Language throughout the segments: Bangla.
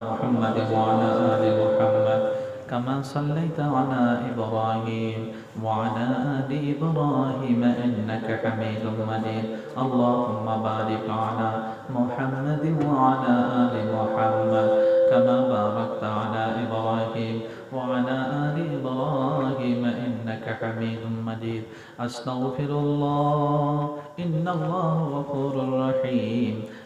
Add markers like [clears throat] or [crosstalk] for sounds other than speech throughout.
محمد وعلى آل محمد كما صليت على إبراهيم وعلى آل إبراهيم إنك حميد مجيد. اللهم بارك على محمد وعلى آل محمد كما باركت على إبراهيم وعلى آل إبراهيم إنك حميد مجيد. أستغفر الله إن الله غفور رحيم.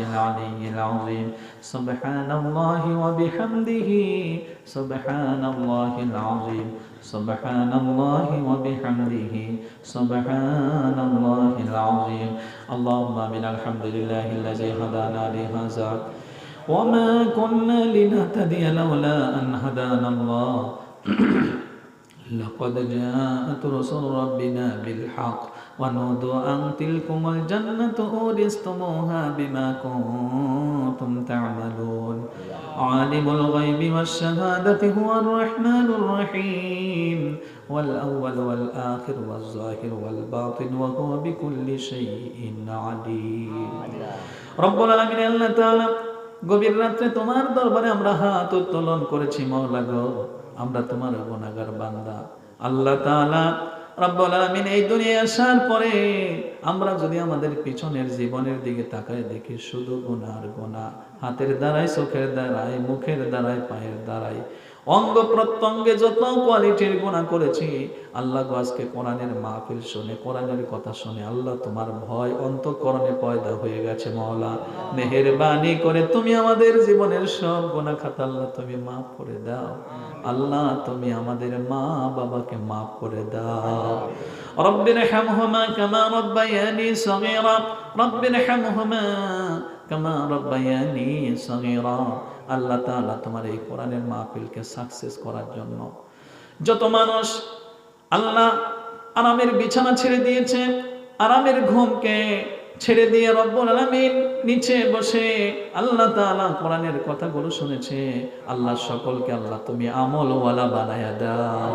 العلي العظيم. سبحان الله وبحمده. سبحان الله العظيم. سبحان الله وبحمده. سبحان الله العظيم. اللهم من الحمد لله الذي هدانا لهذا. وما كنا لنهتدي لولا أن هدانا الله. [clears throat] لقد جاءت رسل ربنا بالحق ونودوا أن تلكم الجنة أورثتموها بما كنتم تعملون عالم الغيب والشهادة هو الرحمن الرحيم والأول والآخر والظاهر والباطن وهو بكل شيء عليم رب العالمين الله تعالى গভীর রাত্রে তোমার দরবারে আমরা হাত উত্তোলন করেছি মৌলা গো আমরা তোমার গুণাগার বান্দা। আল্লাহ তাআলা রব্বুল আলামিন এই দুনিয়া আসার পরে আমরা যদি আমাদের পিছনের জীবনের দিকে তাকায় দেখি, শুধু গুনাহ, হাতের দ্বারাই চোখের দ্বারাই মুখের দ্বারাই পায়ের দ্বারাই অঙ্গ প্রত্যঙ্গে যত কোয়ালিটির গুণা করেছি, আল্লাহ আজকে কোরআনের মাহফিল শুনে, কোরআনের কথা শুনে। আল্লাহ তোমার ভয় অন্তঃকরণে পয়দা হয়ে গেছে মহলা মেহেরবানি করে তুমি আমাদের জীবনের সব গুণা খাতা আল্লাহ তুমি মাফ করে দাও। আল্লাহ তুমি আমাদের মা বাবাকে মাফ করে দাও। রব্বির হামহুমা কামা রব্বায়ানি সগীরা। রব্বির ارحمهما كما ربياني صغيرا আল্লাহ তাআলা তোমার এই কোরআনের মাহফিলকে সাকসেস করার জন্য। যত মানুষ আল্লাহ আরামের বিছানা ছেড়ে দিয়েছে, আরামের ঘুমকে ছেড়ে দিয়ে রব্বুল আলামিন নিচে বসে আল্লাহ তাআলা কোরআনের কথাগুলো শুনেছে, আল্লাহ সকলকে, আল্লাহ তুমি আমলওয়ালা বানায়া দাও।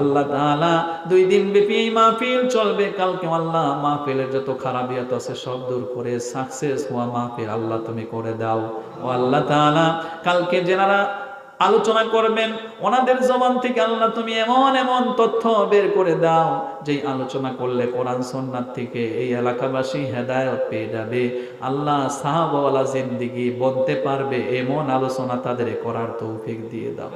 আল্লাহ তাআলা দুই দিন ব্যাপী মাহফিল চলবে, কালকে আল্লাহ মাহফিলের যত খারাপিয়াত আছে সব দূর করে সাকসেস হওয়া মাহফিল আল্লাহ তুমি করে দাও। ও আল্লাহ তাআলা, কালকে যারা আলোচনা করবেন, ওনাদের জবান থেকে আল্লাহ তুমি এমন এমন তথ্য বের করে দাও যে আলোচনা করলে কোরআন সন্ন্যার থেকে এই এলাকাবাসী হেদায়ত পেয়ে যাবে। আল্লাহ সাহাবওয়ালা জিন্দিগি বলতে পারবে, এমন আলোচনা তাদের করার তৌফিক দিয়ে দাও।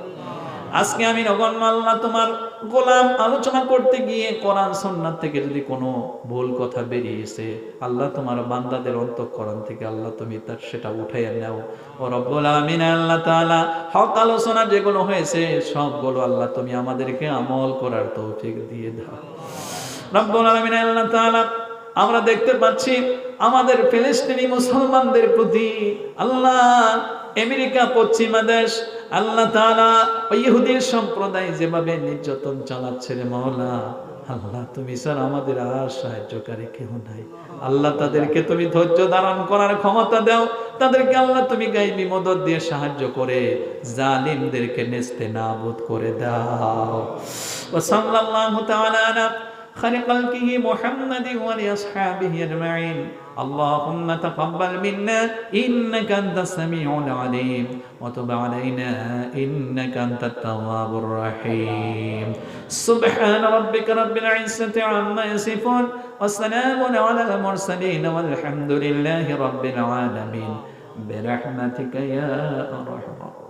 আজকে আমি নগণ্য আল্লাহ তোমার গোলাম আলোচনা করতে গিয়ে কোরআন সন্ন্যাত থেকে যদি কোনো ভুল কথা বেরিয়েছে, আল্লাহ তোমার বান্দাদের অন্তঃকরণ থেকে আল্লাহ তুমি তার সেটা উঠাইয়া নাও। ও রব্বুল আলামিন, আল্লাহ তাআলা হক আলোচনা যেগুলো হয়েছে, সবগুলো আল্লাহ তুমি আমাদেরকে আমল করার তৌফিক দিয়ে দাও। রব্বুল আলামিন, আল্লাহ তাআলা, আমরা দেখতে পাচ্ছি আমাদের ফিলিস্তিনি মুসলমানদের প্রতি আল্লাহ, আমেরিকা, পশ্চিমা দেশ আল্লাহ তাআলা ওই ইহুদির সম্প্রদায় যেভাবে নির্যাতন চালাচ্ছে রে মওলা, আল্লাহ তুমি স্যার আমাদের আর সাহায্যকারী কেউ নাই। আল্লাহ তাদেরকে তুমি ধৈর্য ধারণ করার ক্ষমতা দাও, তাদেরকে আল্লাহ তুমি গাইবি মদত দিয়ে সাহায্য করে, জালিমদেরকে নেস্তে নাবুদ করে দাও। ও সাল্লাল্লাহু তাআলা خير خلقه محمد ولأصحابه أجمعين. اللهم تقبل منا إنك أنت السميع العليم. وتب علينا إنك أنت التواب الرحيم. سبحان ربك رب العزة عما يصفون والسلام على المرسلين والحمد لله رب العالمين. برحمتك يا أرحم